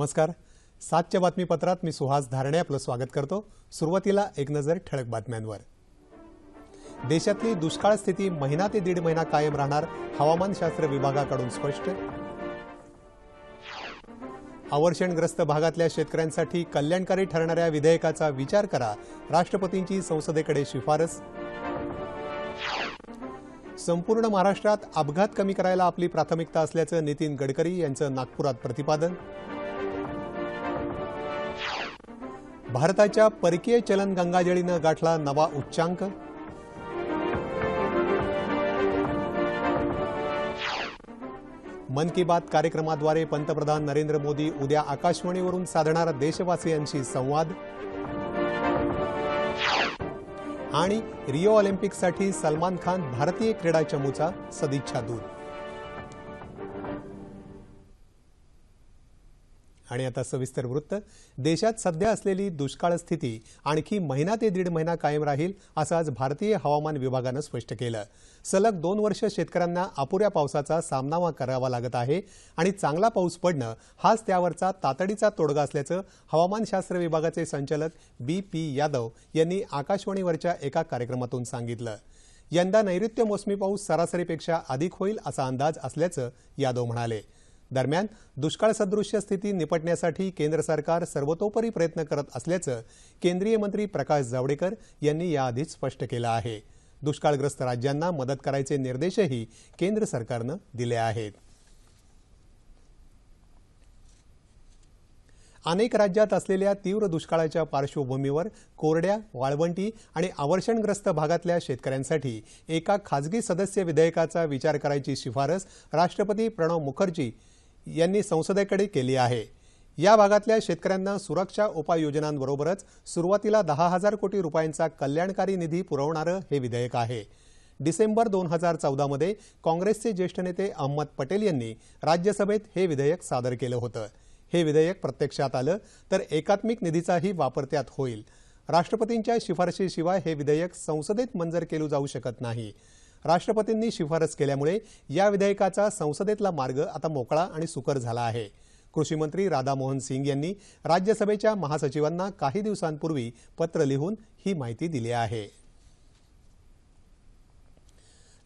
नमस्कार. सातच्या बातमीपत्रात मी सुहास धारणे आपलं स्वागत करतो. सुरुवातीला एक नजर ठळक बातम्यांवर. देशातली दुष्काळ स्थिती महिना ते दीड महिना कायम राहणार हवामानशास्त्र विभागाकडून स्पष्ट. अवर्षणग्रस्त भागातल्या शेतकऱ्यांसाठी कल्याणकारी ठरणाऱ्या विधेयकाचा विचार करा राष्ट्रपतींची संसदेकडे शिफारस. संपूर्ण महाराष्ट्रात अपघात कमी करायला आपली प्राथमिकता असल्याचं नितीन गडकरी यांचं नागपुरात प्रतिपादन. भारताच्या परकीय चलन गंगाजळीनं गाठला नवा उच्चांक. मन की बात कार्यक्रमाद्वारे पंतप्रधान नरेंद्र मोदी उद्या आकाशवाणीवरून साधणार देशवासियांशी संवाद. आणि रिओ ऑलिम्पिकसाठी सलमान खान भारतीय क्रीडा चमूचा सदिच्छा दूत. आणि आता सविस्तर वृत्त. देशात सध्या असलेली दुष्काळ स्थिती आणखी महिना ते दीड महिना कायम राहील असं आज भारतीय हवामान विभागानं स्पष्ट केलं. सलग दोन वर्ष शेतकऱ्यांना अपुऱ्या पावसाचा सामना करावा लागत आहे आणि चांगला पाऊस पडणं हाच त्यावरचा तातडीचा तोडगा असल्याचं हवामानशास्त्र विभागाचे संचालक बी पी यादव यांनी आकाशवाणीवरच्या एका कार्यक्रमातून सांगितलं. यंदा नैऋत्य मोसमी पाऊस सरासरीपेक्षा अधिक होईल असा अंदाज असल्याचं यादव म्हणाले. दरम्यान दुष्काळ सदृश्य स्थिती निपटण्यासाठी केंद्र सरकार सर्वतोपरी प्रयत्न करत असल्याचं केंद्रीय मंत्री प्रकाश जावडेकर यांनी याआधीच स्पष्ट केलं आहे. दुष्काळग्रस्त राज्यांना मदत करायचे निर्देशही केंद्र सरकारनं दिले आहेत. अनेक राज्यात असलेल्या तीव्र दुष्काळाच्या पार्श्वभूमीवर कोरड्या वाळवंटी आणि आवर्षणग्रस्त भागातल्या शेतकऱ्यांसाठी एका खाजगी सदस्य विधेयकाचा विचार करायची शिफारस राष्ट्रपती प्रणव मुखर्जी यांनी संसदेकडे केली आहे. या भागातल्या शेतकऱ्यांना सुरक्षा उपाययोजनांबरोबरच सुरुवातीला दहा हजार कोटी रुपयांचा कल्याणकारी निधी पुरवणारं हे विधेयक आहे. डिसेंबर दोन हजार चौदामध्ये काँग्रेसचे ज्येष्ठ नेते अहमद पटेल यांनी राज्यसभेत हे विधेयक सादर केलं होतं. हे विधेयक प्रत्यक्षात आलं तर एकात्मिक निधीचाही वापर त्यात होईल. राष्ट्रपतींच्या शिफारशीशिवाय हे विधेयक संसदेत मंजूर केलं जाऊ शकत नाही. राष्ट्रपतींनी शिफारस केल्यामुळे या विधेयकाचा संसदेतला मार्ग आता मोकळा आणि सुकर झाला आहे. कृषीमंत्री राधामोहन सिंग यांनी राज्यसभेच्या महासचिवांना काही दिवसांपूर्वी पत्र लिहून ही माहिती दिली आहे.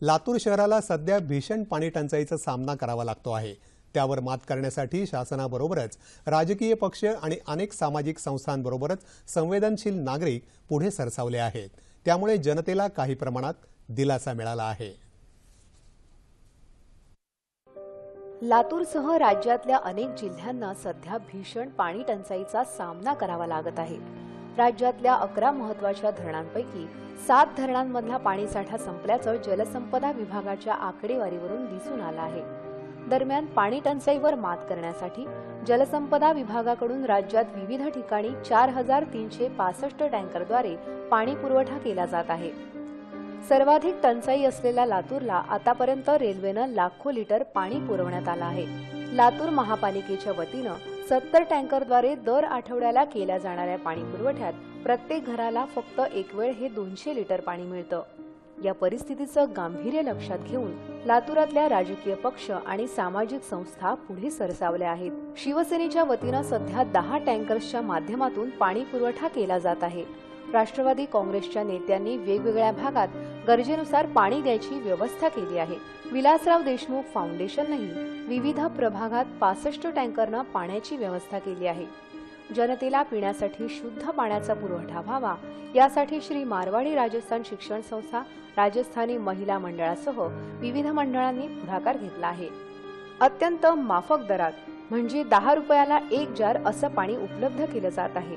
लातूर शहराला सध्या भीषण पाणी टंचाईचा सामना करावा लागतो आहे. त्यावर मात करण्यासाठी शासनाबरोबरच राजकीय पक्ष आणि अनेक सामाजिक संस्थांबरोबरच संवेदनशील नागरिक पुढे सरसावले आहेत. त्यामुळे जनतेला काही प्रमाणात दिलासा मिळाला आहे. लातूरसह राज्यातल्या अनेक जिल्ह्यांना सध्या भीषण पाणी टंचाईचा सामना करावा लागत आहे. राज्यातल्या अकरा महत्त्वाच्या धरणांपैकी सात धरणांमधला पाणीसाठा संपल्याचं जलसंपदा विभागाच्या आकडेवारीवरून दिसून आलं आहे. दरम्यान पाणी टंचाईवर मात करण्यासाठी जलसंपदा विभागाकडून राज्यात विविध ठिकाणी चार हजार तीनशे पासष्ट टँकरद्वारे पाणी पुरवठा केला जात आहे. सर्वाधिक टंचाई असलेल्या लातूरला आतापर्यंत रेल्वेनं लाखो लिटर पाणी पुरवण्यात आलं आहे. लातूर महापालिकेच्या वतीनं सत्तर टँकरद्वारे दर आठवड्याला केल्या जाणाऱ्या पाणी पुरवठ्यात प्रत्येक घराला फक्त एक वेळ हे दोनशे लिटर पाणी मिळतं. या परिस्थितीचं गांभीर्य लक्षात घेऊन लातूरातल्या राजकीय पक्ष आणि सामाजिक संस्था पुढे सरसावल्या आहेत. शिवसेनेच्या वतीनं सध्या दहा टँकर्सच्या माध्यमातून पाणी पुरवठा केला जात आहे. राष्ट्रवादी काँग्रेसच्या नेत्यांनी वेगवेगळ्या भागात गरजेनुसार पाणी द्यायची व्यवस्था केली आहे. विलासराव देशमुख फाउंडेशननंही विविध प्रभागात पासष्ट टँकरनं पाण्याची व्यवस्था केली आहे. जनतेला पिण्यासाठी शुद्ध पाण्याचा पुरवठा व्हावा यासाठी श्री मारवाडी राजस्थान शिक्षण संस्था राजस्थानी महिला मंडळासह विविध मंडळांनी पुढाकार घेतला आहे. अत्यंत माफक दरात म्हणजे दहा रुपयाला एक जार असं पाणी उपलब्ध केलं जात आहे.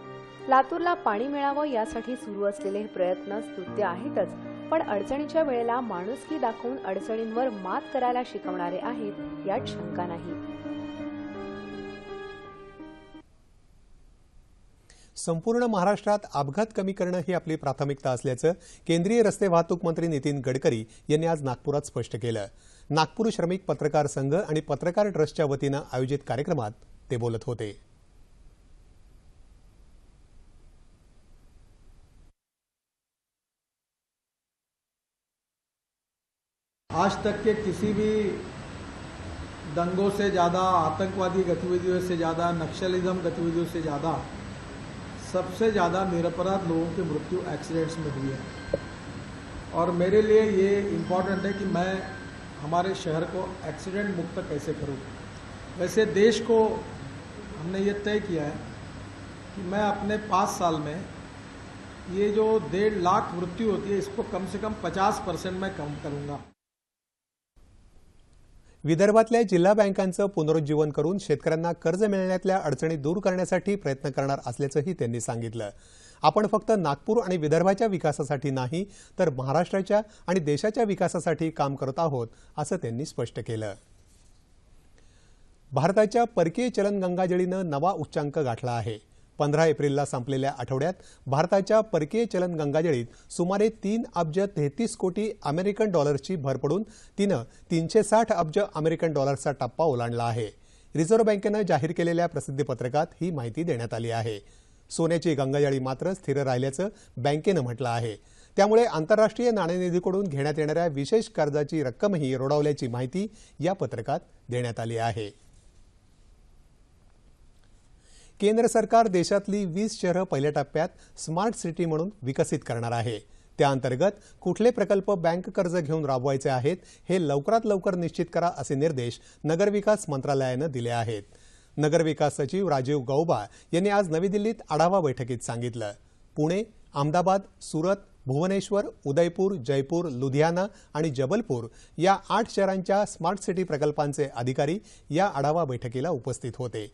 लातूरला पाणी मिळावं यासाठी सुरू असलेले हे प्रयत्न स्तुत्य आहेतच पण अडचणीच्या वेळेला माणुसकी दाखवून अडचणींवर मात करायला शिकवणारे आहेत यात शंका नाही. संपूर्ण महाराष्ट्रात अपघात कमी करणं ही आपली प्राथमिकता असल्याचं केंद्रीय रस्ते वाहतूक मंत्री नितीन गडकरी यांनी आज नागपुरात स्पष्ट केलं. नागपूर श्रमिक पत्रकार संघ आणि पत्रकार ट्रस्टच्या वतीनं आयोजित कार्यक्रमात ते बोलत होते. आज तक के किसी भी दंगों से ज़्यादा, आतंकवादी गतिविधियों से ज़्यादा नक्सलिज्म गतिविधियों से ज़्यादा, सबसे ज़्यादा निरपराध लोगों की मृत्यु एक्सीडेंट्स में हुई है। और मेरे लिए ये इंपॉर्टेंट है कि मैं हमारे शहर को एक्सीडेंट मुक्त कैसे करूँ। वैसे देश को हमने ये तय किया है कि मैं अपने पाँच साल में ये जो डेढ़ लाख मृत्यु होती है, इसको कम से कम पचास परसेंट मैं कम करूँगा। विदर्भातल्या जिल्हा बँकांचं पुनरुज्जीवन करून शेतकऱ्यांना कर्ज मिळण्यातल्या अडचणी दूर करण्यासाठी प्रयत्न करणार असल्याचंही त्यांनी सांगितलं. आपण फक्त नागपूर आणि विदर्भाच्या विकासासाठी नाही तर महाराष्ट्राच्या आणि देशाच्या विकासासाठी काम करत आहोत असं त्यांनी स्पष्ट केलं. भारताच्या परकीय चलन गंगाजळीनं नवा उच्चांक गाठला आहे. पंधरा एप्रिलला संपलेल्या आठवड्यात भारताच्या परकीय चलन गंगाजळीत सुमारे तीन अब्ज तेहतीस कोटी अमेरिकन डॉलर्सची भर पडून तिनं तीनशे साठ अब्ज अमेरिकन डॉलर्सचा टप्पा ओलांडला आहे. रिझर्व्ह बँकेनं जाहीर केलेल्या प्रसिद्धीपत्रकात ही माहिती देण्यात आली आहे. सोन्याची गंगाजळी मात्र स्थिर राहिल्याचं बँकेनं म्हटलं आहे. त्यामुळे आंतरराष्ट्रीय नाणेनिधीकडून घेण्यात येणाऱ्या विशेष कर्जाची रक्कमही रोडावल्याची माहिती या पत्रकात देण्यात आली आहे. केंद्र सरकार देशातली वीस शहरं पहिल्या टप्प्यात स्मार्ट सिटी म्हणून विकसित करणार आहे. त्याअंतर्गत कुठले प्रकल्प बँक कर्ज घेऊन राबवायचे आहेत हे लवकरात लवकर निश्चित करा असे निर्देश नगरविकास मंत्रालयानं दिले आहेत. नगरविकास सचिव राजीव गौबा यांनी आज नवी दिल्लीत आढावा बैठकीत सांगितलं. पुणे अहमदाबाद सुरत भुवनेश्वर उदयपूर जयपूर लुधियाना आणि जबलपूर या आठ शहरांच्या स्मार्ट सिटी प्रकल्पांचे अधिकारी या आढावा बैठकीला उपस्थित होते.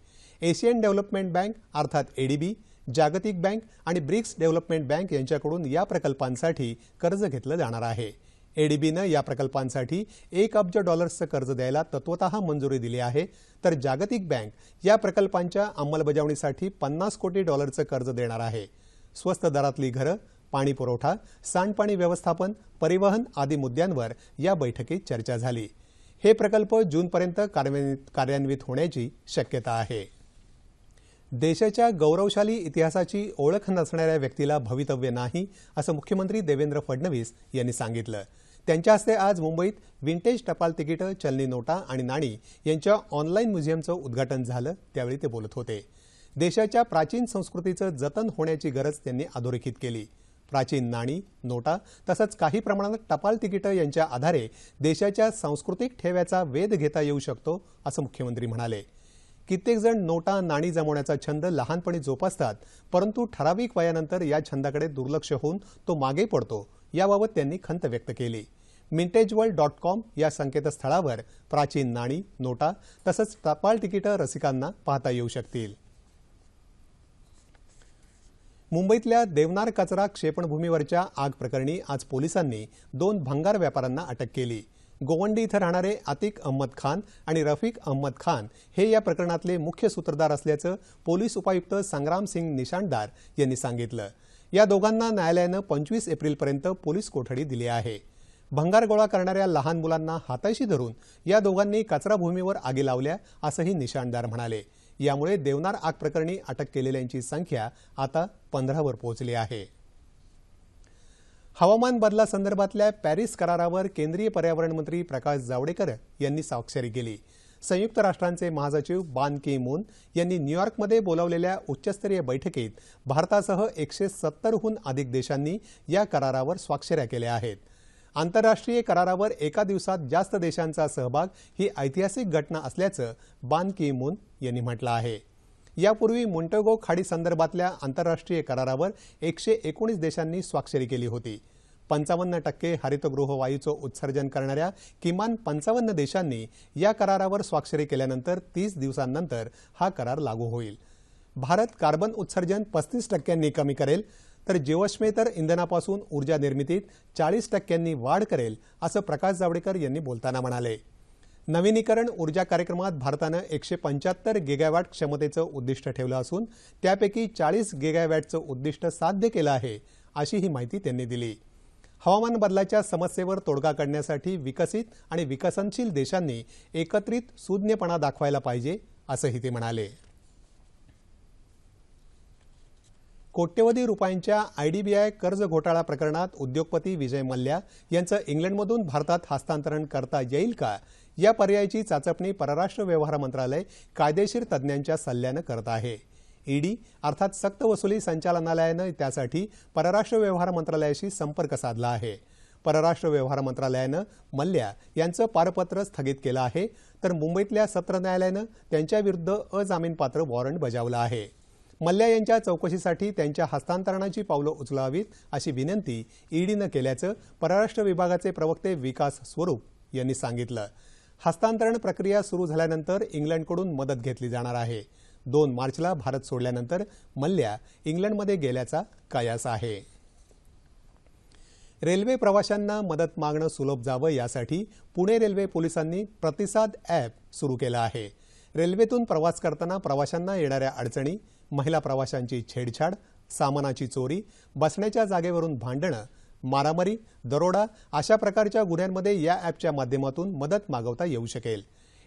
एशियन डेव्हलपमेंट बँक अर्थात एडीबी जागतिक बँक आणि ब्रिक्स डेव्हलपमेंट बँक यांच्याकडून या प्रकल्पांसाठी कर्ज घेतलं जाणार आहे. एडीबीनं या प्रकल्पांसाठी एक अब्ज डॉलर्सचं कर्ज द्यायला तत्वत मंजुरी दिली आहे. तर जागतिक बँक या प्रकल्पांच्या अंमलबजावणीसाठी पन्नास कोटी डॉलरचं कर्ज देणार आहे. स्वस्त दरातली घरं पाणी पुरवठा सांडपाणी व्यवस्थापन परिवहन आदी मुद्द्यांवर या बैठकीत चर्चा झाली. हे प्रकल्प जूनपर्यंत कार्यान्वित होण्याची शक्यता आहे. देशाच्या गौरवशाली इतिहासाची ओळख नसणाऱ्या व्यक्तीला भवितव्य नाही असं मुख्यमंत्री देवेंद्र फडणवीस यांनी सांगितलं. त्यांच्या हस्ते आज मुंबईत विंटेज टपाल तिकीटं चलनी नोटा आणि नाणी यांच्या ऑनलाईन म्युझियमचं उद्घाटन झालं त्यावेळी ते बोलत होते. देशाच्या प्राचीन संस्कृतीचं जतन होण्याची गरज त्यांनी अधोरेखित केली. प्राचीन नाणी नोटा तसंच काही प्रमाणात टपाल तिकीटं यांच्या आधारे देशाच्या सांस्कृतिक ठेव्याचा वेध घेता येऊ शकतो असं मुख्यमंत्री म्हणाले. कित्येक जण नोटा नाणी जमवण्याचा छंद लहानपणी जोपासतात परंतु ठराविक वयानंतर या छंदाकडे दुर्लक्ष होऊन तो मागे पडतो याबाबत त्यांनी खंत व्यक्त केली. मिंटेज वर्ल्ड डॉट कॉम या संकेतस्थळावर प्राचीन नाणी नोटा तसंच टपाल तिकीटं रसिकांना पाहता येऊ शकतील. मुंबईतल्या देवनार कचरा क्षेपणभूमीवरच्या आग प्रकरणी आज पोलिसांनी दोन भंगार व्यापाऱ्यांना अटक केली. गोवंडी इथं राहणारे आतिक अहमद खान आणि रफिक अहमद खान हे या प्रकरणातले मुख्य सूत्रधार असल्याचं पोलीस उपायुक्त संग्राम सिंग निशाणदार यांनी सांगितलं. या दोघांना न्यायालयानं पंचवीस एप्रिलपर्यंत पोलीस कोठडी दिली आहे. भंगार गोळा करणाऱ्या लहान मुलांना हाताशी धरून या दोघांनी कचरा भूमीवर आगी लावल्या असंही निशाणदार म्हणाले. यामुळे देवनार आग प्रकरणी अटक केलेल्यांची संख्या आता पंधरावर पोहोचली आहे. हवामान बदलासंदर्भातल्या पॅरिस करारावर केंद्रीय पर्यावरण मंत्री प्रकाश जावडेकर यांनी स्वाक्षरी केली. संयुक्त राष्ट्रांचे महासचिव बान की मून यांनी न्यूयॉर्कमध्ये बोलावलेल्या उच्चस्तरीय बैठकीत भारतासह एकशे सत्तरहून अधिक देशांनी या करारावर स्वाक्षऱ्या केल्या आहेत. आंतरराष्ट्रीय करारावर एका दिवसात जास्त देशांचा सहभाग ही ऐतिहासिक घटना असल्याचं बान की मून यांनी म्हटलं आहे. यापूर्वी मोंटेगो खाडी संदर्भातल्या आंतरराष्ट्रीय करारावर एकशे एकोणीस देशांनी स्वाक्षरी केली होती. पंचावन्न टक्के हरितगृह वायूचं उत्सर्जन करणाऱ्या किमान पंचावन्न देशांनी या करारावर स्वाक्षरी केल्यानंतर तीस दिवसांनंतर हा करार लागू होईल. भारत कार्बन उत्सर्जन पस्तीस टक्क्यांनी कमी करेल तर जीवश्मेतर इंधनापासून ऊर्जा निर्मितीत चाळीस टक्क्यांनी वाढ करेल असं प्रकाश जावडेकर यांनी बोलताना म्हणाले. नवीनीकरण ऊर्जा कार्यक्रमात भारतानं एकशे पंच्याहत्तर गिगावॅट क्षमतेचं उद्दिष्ट ठेवलं असून त्यापैकी चाळीस गिगावॅटचं उद्दिष्ट साध्य केलं आहे अशी ही माहिती त्यांनी दिली. हवामान बदलाच्या समस्येवर तोडगा काढण्यासाठी विकसित आणि विकसनशील देशांनी एकत्रित सुज्ञपणा दाखवायला पाहिजे असंही ते म्हणाले. कोट्यवधी रुपयांच्या आयडीबीआय कर्ज घोटाळा प्रकरणात उद्योगपती विजय मल्ल्या यांचं इंग्लंडमधून भारतात हस्तांतरण करता येईल का या पर्यायाची चाचपणी परराष्ट्र व्यवहार मंत्रालय कायदेशीर तज्ज्ञांच्या सल्ल्यानं करत आहे. ईडी अर्थात सक्तवसुली संचालनालयानं त्यासाठी परराष्ट्र व्यवहार मंत्रालयाशी संपर्क साधला आहे. परराष्ट्र व्यवहार मंत्रालयानं मल्ल्या यांचं पारपत्र स्थगित केलं आहे. तर मुंबईतल्या सत्र न्यायालयानं त्यांच्याविरुद्ध अजामीनपात्र वॉरंट बजावलं आहे. मल्ल्या यांच्या चौकशीसाठी त्यांच्या हस्तांतरणाची पावलं उचलावीत अशी विनंती ईडीनं केल्याचं परराष्ट्र विभागाचे प्रवक्ते विकास स्वरूप यांनी सांगितलं. हस्तांतरण प्रक्रिया सुरू झाल्यानंतर इंग्लंडकडून मदत घेतली जाणार आहे. दोन मार्चला भारत सोडल्यानंतर मल्ल्या इंग्लंडमध्ये गेल्याचा कयास आहे. रेल्वे प्रवाशांना मदत मागणं सुलभ जावं यासाठी पुणे रेल्वे पोलिसांनी प्रतिसाद ॲप सुरू केलं आहे. रेल्वेतून प्रवास करताना प्रवाशांना येणाऱ्या अडचणी महिला प्रवाशांची छेडछाड सामानाची चोरी बसण्याच्या जागेवरून भांडणं मारामारी दरोडा अशा प्रकारच्या गुन्ह्यांमध्ये या ॲपच्या माध्यमातून मदत मागवता येऊ शकेल.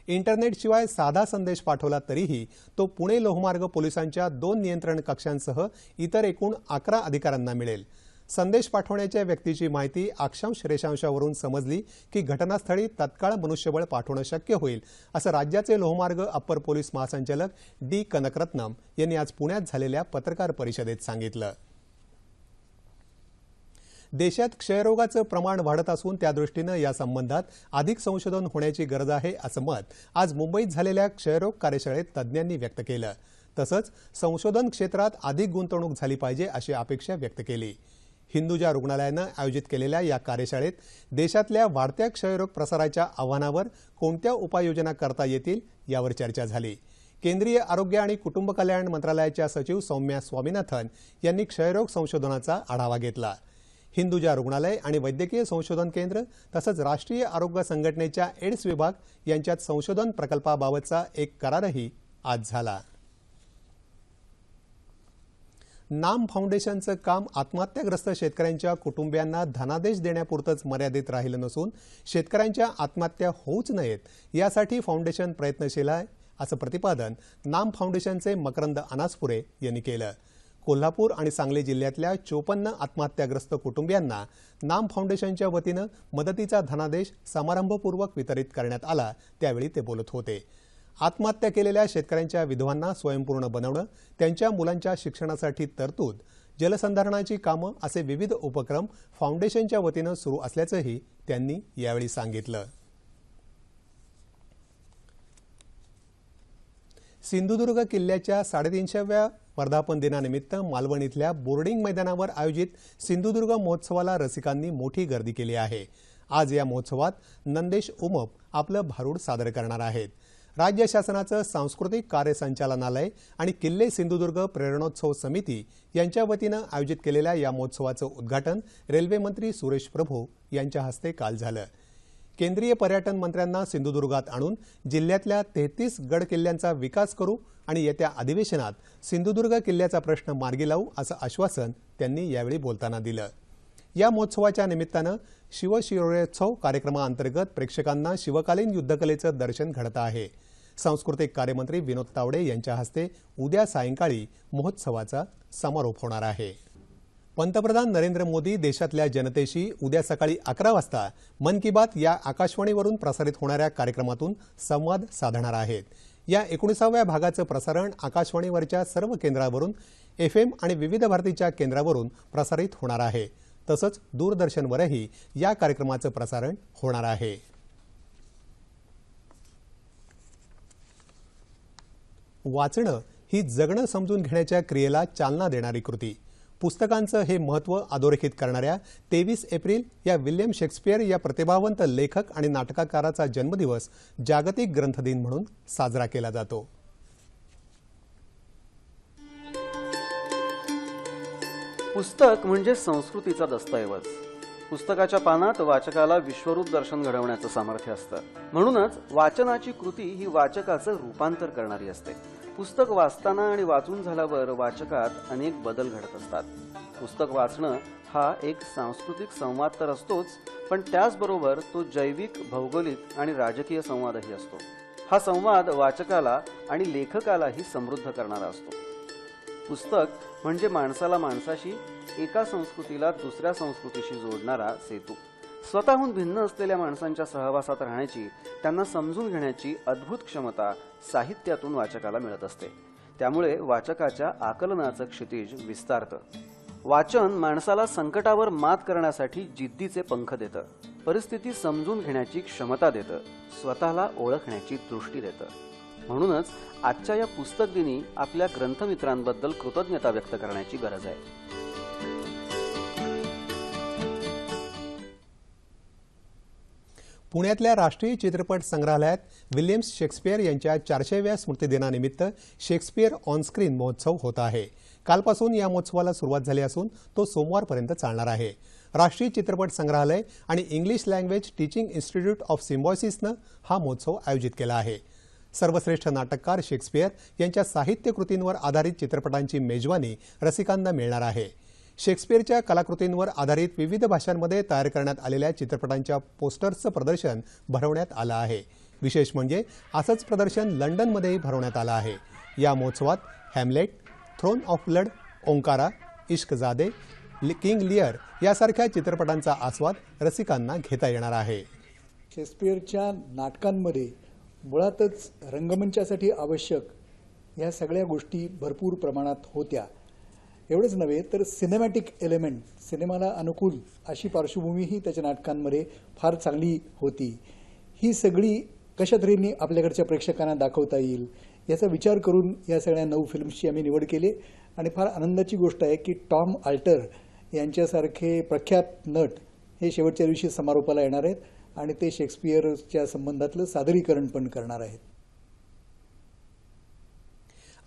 इंटरनेटशिवाय साधा संदेश पाठवला तरीही तो पुणे लोहमार्ग पोलिसांच्या दोन नियंत्रण कक्षांसह इतर एकूण अकरा अधिकाऱ्यांना मिळेल. संदेश पाठवण्याच्या व्यक्तीची माहिती अक्षांश रेषांशावरून समजली की घटनास्थळी तत्काळ मनुष्यबळ पाठवणं शक्य होईल असं राज्याचे लोहमार्ग अप्पर पोलीस महासंचालक डी कनकरत्नम यांनी आज पुण्यात झालेल्या पत्रकार परिषदेत सांगितलं. देशात क्षयरोगाचं प्रमाण वाढत असून त्यादृष्टीनं या संबंधात अधिक संशोधन होण्याची गरज आहे असं मत आज मुंबईत झालेल्या क्षयरोग कार्यशाळेत तज्ज्ञांनी व्यक्त केलं. तसंच संशोधन क्षेत्रात अधिक गुंतवणूक झाली पाहिजे अशी अपेक्षा व्यक्त केली. हिंदुजा रुग्णालयानं आयोजित केलेल्या या कार्यशाळेत देशातल्या वाढत्या क्षयरोग प्रसाराच्या आव्हानावर कोणत्या उपाययोजना करता येतील यावर चर्चा झाली. केंद्रीय आरोग्य आणि कुटुंब कल्याण मंत्रालयाच्या सचिव सौम्या स्वामीनाथन यांनी क्षयरोग संशोधनाचा आढावा घेतला. हिंदुजा रुग्णालय आणि वैद्यकीय संशोधन केंद्र तसंच राष्ट्रीय आरोग्य संघटनेच्या एड्स विभाग यांच्यात संशोधन प्रकल्पाबाबतचा एक करारही आज झाला. नाम फाउंडेशनचं काम आत्महत्याग्रस्त शेतकऱ्यांच्या कुटुंबियांना धनादेश देण्यापुरतंच मर्यादित राहिलं नसून शेतकऱ्यांच्या आत्महत्या होऊच नयेत यासाठी फाउंडेशन प्रयत्नशील आहे असं प्रतिपादन नाम फाउंडेशनचे मकरंद अनासपुरे यांनी केलं. कोल्हापूर आणि सांगली जिल्ह्यातल्या चोपन्न आत्महत्याग्रस्त कुटुंबियांना नाम फाउंडेशनच्या वतीनं मदतीचा धनादेश समारंभपूर्वक वितरित करण्यात आला त्यावेळी ते बोलत होते. आत्महत्या केलेल्या शेतकऱ्यांच्या विधवांना स्वयंपूर्ण बनवणं त्यांच्या मुलांच्या शिक्षणासाठी तरतूद जलसंधारणाची कामं असे विविध उपक्रम फाउंडेशनच्या वतीनं सुरू असल्याचंही त्यांनी यावेळी सांगितलं. सिंधुदुर्ग किल्ल्याच्या साडेतीनशेव्या वर्धापन दिनानिमित्त मालवण इथल्या बोर्डिंग मैदानावर आयोजित सिंधुदुर्ग महोत्सवाला रसिकांनी मोठी गर्दी केली आहे. आज या महोत्सवात नंदेश उमप आपलं भारूड सादर करणार आहेत. राज्य शासनाचं सांस्कृतिक कार्य संचालनालय आणि किल्ले सिंधुदुर्ग प्रेरणोत्सव समिती यांच्या वतीनं आयोजित केलेल्या या महोत्सवाचं उद्घाटन रेल्वेमंत्री सुरेश प्रभू यांच्या हस्ते काल झालं. केंद्रीय पर्यटन मंत्र्यांना सिंधुदुर्गात आणून जिल्ह्यातल्या तेहतीस गड किल्ल्यांचा विकास करू आणि येत्या अधिवेशनात सिंधुदुर्ग किल्ल्याचा प्रश्न मार्गी लावू असं आश्वासन त्यांनी यावेळी बोलताना दिलं. या महोत्सवाच्या निमित्तानं शिवशिरोत्सव कार्यक्रमाअंतर्गत प्रेक्षकांना शिवकालीन युद्धकलेचं दर्शन घडतं आहे. सांस्कृतिक कार्यमंत्री विनोद तावडे यांच्या हस्ते उद्या सायंकाळी महोत्सवाचा समारोप होणार आहे. पंतप्रधान नरेंद्र मोदी देशातल्या जनतेशी उद्या सकाळी अकरा वाजता मन की बात या आकाशवाणीवरून प्रसारित होणाऱ्या कार्यक्रमातून संवाद साधणार आहेत. या एकोणीसाव्या भागाचं प्रसारण आकाशवाणीवरच्या सर्व केंद्रावरून एफ एम आणि विविध भारतीच्या केंद्रावरून प्रसारित होणार आहे. तसंच दूरदर्शनवरही या कार्यक्रमाचं प्रसारण होणार आहे. वाचणं ही जगणं समजून घेण्याच्या क्रियेला चालना देणारी कृती. पुस्तकांचं हे महत्त्व अधोरेखित करणाऱ्या तेवीस एप्रिल या विल्यम शेक्सपियर या प्रतिभावंत लेखक आणि नाटककाराचा जन्मदिवस जागतिक ग्रंथदिन म्हणून साजरा केला जातो. पुस्तक म्हणजे संस्कृतीचा दस्तऐवज. पुस्तकाच्या पानात वाचकाला विश्वरूप दर्शन घडवण्याचं सामर्थ्य असतं. म्हणूनच वाचनाची कृती ही वाचकाचं रूपांतर करणारी असते. पुस्तक वाचताना आणि वाचून झाल्यावर वाचकात अनेक बदल घडत असतात. पुस्तक वाचणं हा एक सांस्कृतिक संवाद तर असतोच पण त्याचबरोबर तो जैविक भौगोलिक आणि राजकीय संवादही असतो. हा संवाद वाचकाला आणि लेखकालाही समृद्ध करणारा असतो. पुस्तक म्हणजे माणसाला माणसाशी एका संस्कृतीला दुसऱ्या संस्कृतीशी जोडणारा सेतू. स्वतःहून भिन्न असलेल्या माणसांच्या सहवासात राहण्याची त्यांना समजून घेण्याची अद्भुत क्षमता साहित्यातून वाचकाला मिळत असते. त्यामुळे वाचकाच्या आकलनाचं क्षितिज विस्तारतं. वाचन माणसाला संकटावर मात करण्यासाठी जिद्दीचे पंख देतं. परिस्थिती समजून घेण्याची क्षमता देतं. स्वतःला ओळखण्याची दृष्टी देतं. म्हणूनच आजच्या या पुस्तक दिनी आपल्या ग्रंथमित्रांबद्दल कृतज्ञता व्यक्त करण्याची गरज आहे. पुण्यातल्या राष्ट्रीय चित्रपट संग्रहालयात विल्यम्स शेक्सपियर यांच्या चारशेव्या स्मृतिदिनानिमित्त शेक्सपियर ऑनस्क्रीन महोत्सव होत आहे. कालपासून या महोत्सवाला सुरुवात झाली असून तो सोमवारपर्यंत चालणार आहे. राष्ट्रीय चित्रपट संग्रहालय आणि English language teaching institute of सिम्बॉयसिसनं हा महोत्सव आयोजित केला आहे. सर्वश्रेष्ठ नाटककार शेक्सपियर यांच्या साहित्य कृतींवर आधारित चित्रपटांची मेजवानी रसिकांना मिळणार आहे. शेक्सपियरच्या कलाकृतींवर आधारित विविध भाषांमध्ये तयार करण्यात आलेल्या चित्रपटांच्या पोस्टर्सचं प्रदर्शन भरवण्यात आलं आहे. विशेष म्हणजे असंच प्रदर्शन लंडनमध्येही भरवण्यात आलं आहे. या महोत्सवात Hamlet Throne of Blood Omkara Ishaqzaade लि- किंग लिअर यासारख्या चित्रपटांचा आस्वाद रसिकांना घेता येणार आहे. शेक्सपियरच्या नाटकांमध्ये मुळातच रंगमंचासाठी आवश्यक ह्या सगळ्या गोष्टी भरपूर प्रमाणात होत्या. एवढंच नव्हे तर सिनेमॅटिक एलिमेंट सिनेमाला अनुकूल अशी पार्श्वभूमीही त्याच्या नाटकांमध्ये फार चांगली होती. ही सगळी कशा तऱ्हेने आपल्याकडच्या प्रेक्षकांना दाखवता येईल याचा विचार करून या सगळ्या नऊ फिल्म्सची आम्ही निवड केली. आणि फार आनंदाची गोष्ट आहे की टॉम आल्टर यांच्यासारखे प्रख्यात नट हे शेवटच्या दिवशी समारोपाला येणार आहेत आणि ते शेक्सपियरच्या संबंधातलं सादरीकरण पण करणार आहेत.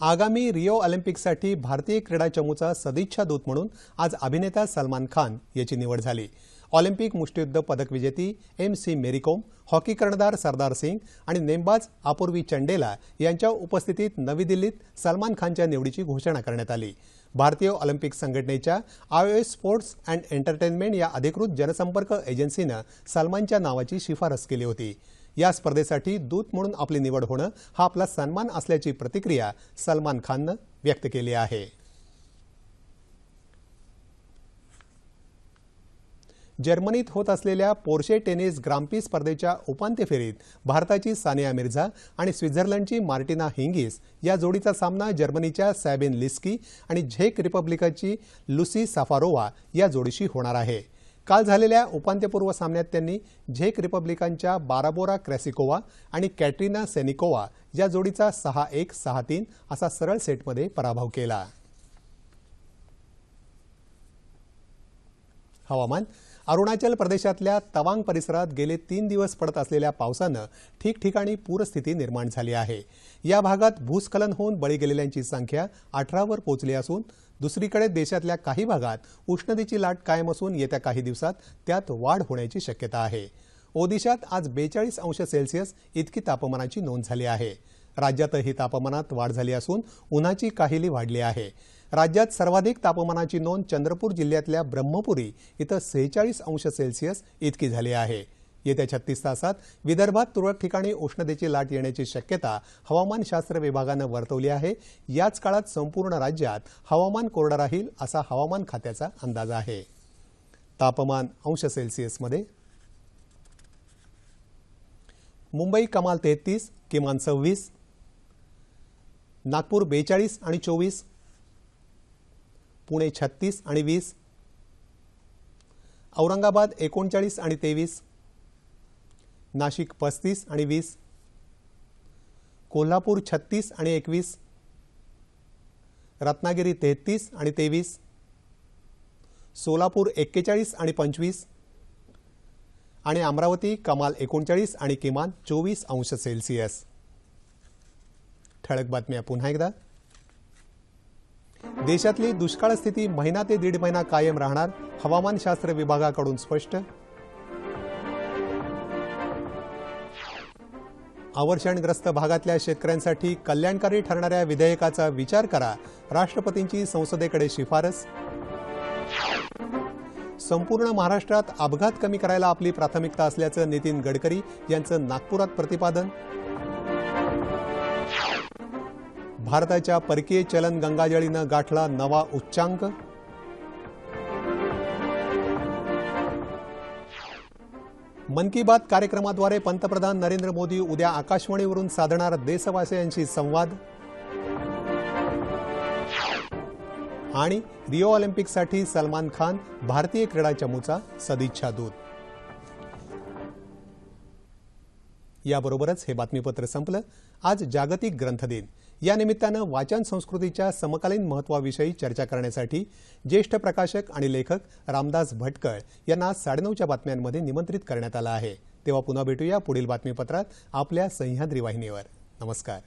आगामी रिओ ऑलिम्पिकसाठी भारतीय क्रीडा चमूचा सदिच्छा दूत म्हणून आज अभिनेता सलमान खान याची निवड झाली. ऑलिम्पिक मुष्टियुद्ध पदक विजेती एम सी मेरीकोम हॉकी कर्णधार सरदार सिंग आणि नेमबाज अपूर्वी चंडेला यांच्या उपस्थितीत नवी दिल्लीत सलमान खानच्या निवडीची घोषणा करण्यात आली. भारतीय ऑलिम्पिक संघटनेच्या आयओएस स्पोर्ट्स अँड एंटरटेनमेंट या अधिकृत जनसंपर्क एजन्सीनं सलमानच्या नावाची शिफारस केली होती. या स्पर्धेसाठी दूत म्हणून आपली निवड होणं हा आपला सन्मान असल्याची प्रतिक्रिया सलमान खाननं व्यक्त केली आहे. जर्मनीत होत असलेल्या पोर्शे टेनिस ग्राम्पी स्पर्धेच्या उपांत्य फेरीत भारताची सानिया मिर्झा आणि स्वित्झर्लंडची मार्टिना हिंगिस या जोडीचा सामना जर्मनीच्या सॅबिन लिस्की आणि झेक रिपब्लिकाची लुसी साफारोवा या जोडीशी होणार आहे. काल झालेल्या उपांत्यपूर्व सामन्यात त्यांनी झेक रिपब्लिकांच्या बाराबोरा क्रॅसिकोवा आणि कॅटरीना सेनिकोवा या जोडीचा सहा एक सहा तीन असा सरळ सेटमध्ये पराभव केला. हवामान. अरुणाचल प्रदेशातल्या तवांग परिसरात गेले तीन दिवस पडत असलेल्या पावसानं ठिकठिकाणी पूरस्थिती निर्माण झाली आहे. या भागात भूस्खलन होऊन बळी गेलेल्यांची संख्या अठरावर पोचली असून दुसरीकडे देशातल्या काही भागात उष्णतेची लाट कायम असून येत्या काही दिवसात त्यात वाढ होण्याची शक्यता आहे. ओदिशात आज बेचाळीस अंश सेल्सिअस इतकी तापमानाची नोंद झाली आहे. राज्यातही तापमानात वाढ झाली असून उन्हाची काहिली वाढली आहे. राज्यात सर्वाधिक तापमानाची नोंद चंद्रपूर जिल्ह्यातल्या ब्रह्मपुरी इथं सेहेचाळीस अंश सेल्सिअस इतकी झाली आहे. येत्या छत्तीस तासात विदर्भात तुरळक ठिकाणी उष्णतेची लाट येण्याची शक्यता हवामानशास्त्र विभागानं वर्तवली आहे. याच काळात संपूर्ण राज्यात हवामान कोरडं राहील असा हवामान खात्याचा अंदाज आहे. तापमान अंश सेल्सिअसमध्ये मुंबई कमाल तेहतीस किमान सव्वीस नागपूर बेचाळीस आणि चोवीस पुणे छत्तीस आणि वीस औरंगाबाद एकोणचाळीस आणि तेवीस नाशिक पस्तीस आणि वीस. कोल्हापूर छत्तीस आणि एकवीस. रत्नागिरी तेहतीस आणि तेवीस. सोलापूर एक्केचाळीस आणि पंचवीस. आणि अमरावती कमाल एकोणचाळीस आणि किमान चोवीस अंश सेल्सिअस. ठळक बातम्या पुन्हा एकदा. देशातली दुष्काळ स्थिती महिना ते दीड महिना कायम राहणार हवामानशास्त्र विभागाकडून स्पष्ट. अवर्षणग्रस्त भागातल्या शेतकऱ्यांसाठी कल्याणकारी ठरणाऱ्या विधेयकाचा विचार करा. राष्ट्रपतींची संसदेकडे शिफारस. संपूर्ण महाराष्ट्रात अपघात कमी करायला आपली प्राथमिकता असल्याचं नितीन गडकरी यांचं नागपुरात प्रतिपादन. भारताच्या परकीय चलन गंगाजळीनं गाठला नवा उच्चांक. मन की बात कार्यक्रमाद्वारे पंतप्रधान नरेंद्र मोदी उद्या आकाशवाणीवरून साधणार देशवासियांशी संवाद. आणि रिओ ऑलिम्पिकसाठी सलमान खान भारतीय क्रीडा चमूचा सदिच्छा दूत. याबरोबरच हे बातमीपत्र संपलं. आज जागतिक ग्रंथ दिन. या निमित्तानं वाचन संस्कृतीच्या समकालीन महत्वाविषयी चर्चा करण्यासाठी ज्येष्ठ प्रकाशक आणि लेखक रामदास भटकळ यांना साडेनऊच्या बातम्यांमध्ये निमंत्रित करण्यात आलं आहे. तेव्हा पुन्हा भेटूया पुढील बातमीपत्रात आपल्या सह्याद्री वाहिनीवर. नमस्कार.